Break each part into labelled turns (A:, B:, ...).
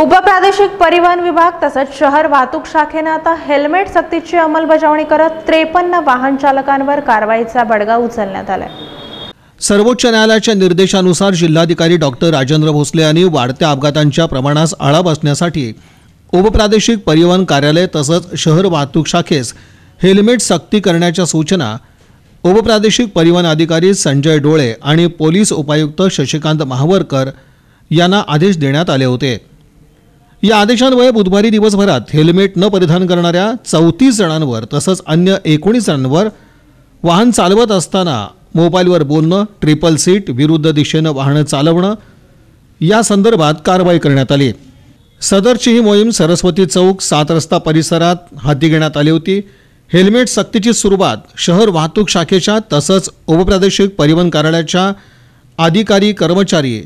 A: उपप्रादेशिक परिवहन विभाग तसंच शहर वाहतूक शाखेनं आता हेल्मेट सक्तीची अंमलबजावणी करत त्रेपन्न वाहन चालकांवर कारवाईचा बडगा उचलण्यात आलाय.
B: सर्वोच्च न्यायालयाच्या निर्देशानुसार जिल्हाधिकारी डॉक्टर राजेंद्र भोसले यांनी वाढत्या अपघातांच्या प्रमाणास आळा बसण्यासाठी उपप्रादेशिक परिवहन कार्यालय तसंच शहर वाहतूक शाखेस हेल्मेट सक्ती करण्याच्या सूचना उपप्रादेशिक परिवहन अधिकारी संजय डोळे आणि पोलीस उपायुक्त शशिकांत महावरकर यांना आदेश देण्यात आले होते. या आदेशान्वये बुधवारी दिवसभरात हेल्मेट न परिधान करणाऱ्या चौतीस जणांवर तसंच अन्य एकोणीस जणांवर वाहन चालवत असताना मोबाईलवर बोलणं ट्रिपल सीट विरुद्ध दिशेनं वाहनं चालवणं या संदर्भात कारवाई करण्यात आली. सदरची ही मोहीम सरस्वती चौक सात रस्ता परिसरात हाती घेण्यात आली होती. हेल्मेट सक्तीची सुरुवात शहर वाहतूक शाखेच्या तसंच उपप्रादेशिक परिवहन कार्यालयाच्या अधिकारी कर्मचारी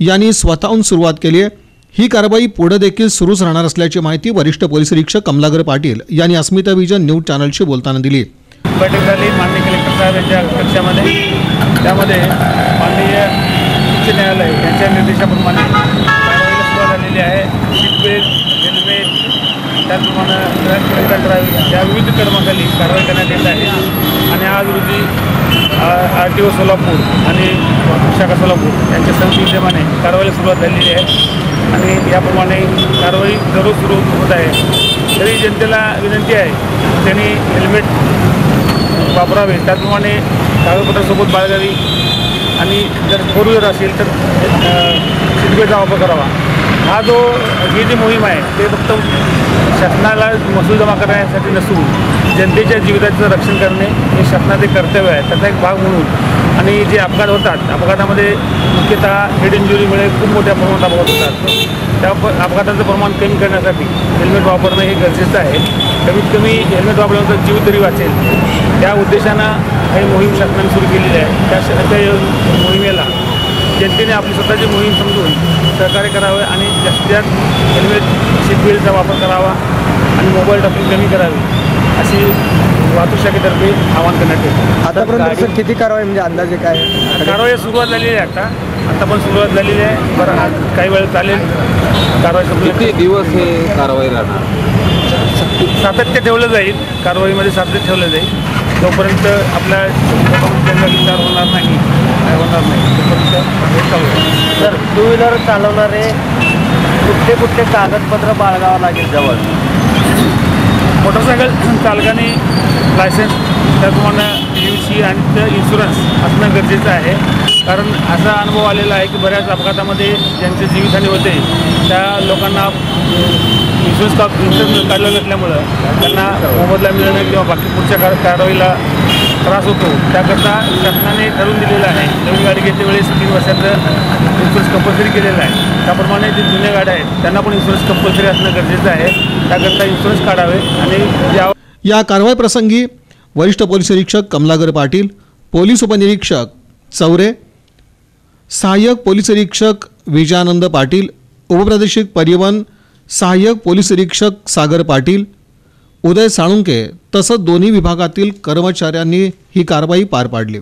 B: यांनी स्वतःहून सुरुवात केली आहे. ही कारवाई पुढे देखील सुरूच राहणार असल्याची माहिती वरिष्ठ पोलीस निरीक्षक कमलागर पाटील यांनी अस्मिता विजन न्यूज चॅनलशी बोलताना दिली.
C: बैठक झाली माननीय कलेक्टर साहेब यांच्या कक्षामध्ये त्यामध्ये माननीय उच्च न्यायालय यांच्या निर्देशाप्रमाणे कारवाईला सुरुवात झालेली आहे. सीट हेल्मेट त्याचप्रमाणे ड्रायव्हिंग ड्रायव्हिंग या विविध कर्माखाली कारवाई करण्यात येत आहे. आणि आज रोजी आर टी ओ सोलापूर आणि शाखा सोलापूर यांच्या संयुक्तप्रमाणे कारवाईला सुरुवात झालेली आहे. आणि याप्रमाणे कारवाई दररोज सुरू होत आहे. तरी जनतेला विनंती आहे त्यांनी हेल्मेट वापरावे. त्याचप्रमाणे कागदपत्रासोबत बाळगावी. आणि जर फोर व्हीलर असेल तर सीटबेल्टचा वापर करावा. हा जो ही जी मोहीम आहे ते फक्त शासनाला महसूल जमा करण्यासाठी नसून जनतेच्या जीविताचं रक्षण करणे हे शासनाचे कर्तव्य आहे. त्याचा एक भाग म्हणून आणि जे अपघात होतात अपघातामध्ये मुख्यतः हेड इंजुरीमुळे खूप मोठ्या प्रमाणात अपघात होतात. त्या अपघाताचं प्रमाण कमी करण्यासाठी हेल्मेट वापरणं हे गरजेचं आहे. कमीत कमी हेल्मेट वापरल्यानंतर जीव तरी वाचेल. त्या उद्देशानं हे मोहीम शासनाने सुरू केलेली आहे. त्या त्या मोहिमेला जनतेने आपली स्वतःची मोहीम समजून सहकार्य करावे आणि जास्तीत जास्त हेल्मेट सीटबेल्टचा वापर करावा आणि मोबाईल टॉपिंग कमी करावी. अशी वाहतूक शाखेतर्फे आवाहन करण्यात येतं
D: आतापर्यंत सर किती कारवाई म्हणजे अंदाजे काय?
C: कारवाई सुरुवात झालेली आहे आता. आता पण सुरुवात झालेली आहे. बरं आज काही वेळ चालेल. कारवाई
E: किती दिवस हे कारवाई राहणार?
C: सातत्य ठेवलं जाईल. कारवाईमध्ये सातत्य ठेवलं जाईल. जोपर्यंत आपल्या विचार होणार नाही काय होणार नाही तोपर्यंत चालू.
D: सर टू व्हीलर चालवणारे कुठले कुठले कागदपत्र बाळगावं लागेल जवळ?
C: मोटरसायकल चालकाने लायसन्स त्याचप्रमाणे यू सी आणि इन्शुरन्स असणं गरजेचं आहे. कारण असा अनुभव आलेला आहे की बऱ्याच अपघातामध्ये ज्यांचे जीवितहानी होते त्या लोकांना इन्शुरन्स का इन्शुरन्स काढलं नसल्यामुळं त्यांना मोबदला मिळणं किंवा बाकी पुढच्या कार कारवाईला त्रास होतो. त्याकरता शासनाने ठरवून दिलेलं आहे. नवीन गाडी घेते वेळेस तीन वर्षाचं इन्शुरन्स कंपल्सरी केलेलं आहे. त्याप्रमाणे जे जुन्या गाड्या आहेत त्यांना पण इन्शुरन्स कंपल्सरी असणं गरजेचं आहे. त्याकरता इन्शुरन्स काढावे आणि या
B: या कारवाई प्रसंगी वरिष्ठ पोलीस निरीक्षक कमलागर पाटील पोलीस उपनिरीक्षक चौरे सहाय्यक पोलीस निरीक्षक विजयानंद पाटील उपप्रादेशिक परिवहन सहाय्यक पोलीस निरीक्षक सागर पाटील उदय साळुंके तसंच दोन्ही विभागातील कर्मचाऱ्यांनी ही कारवाई पार पाडली.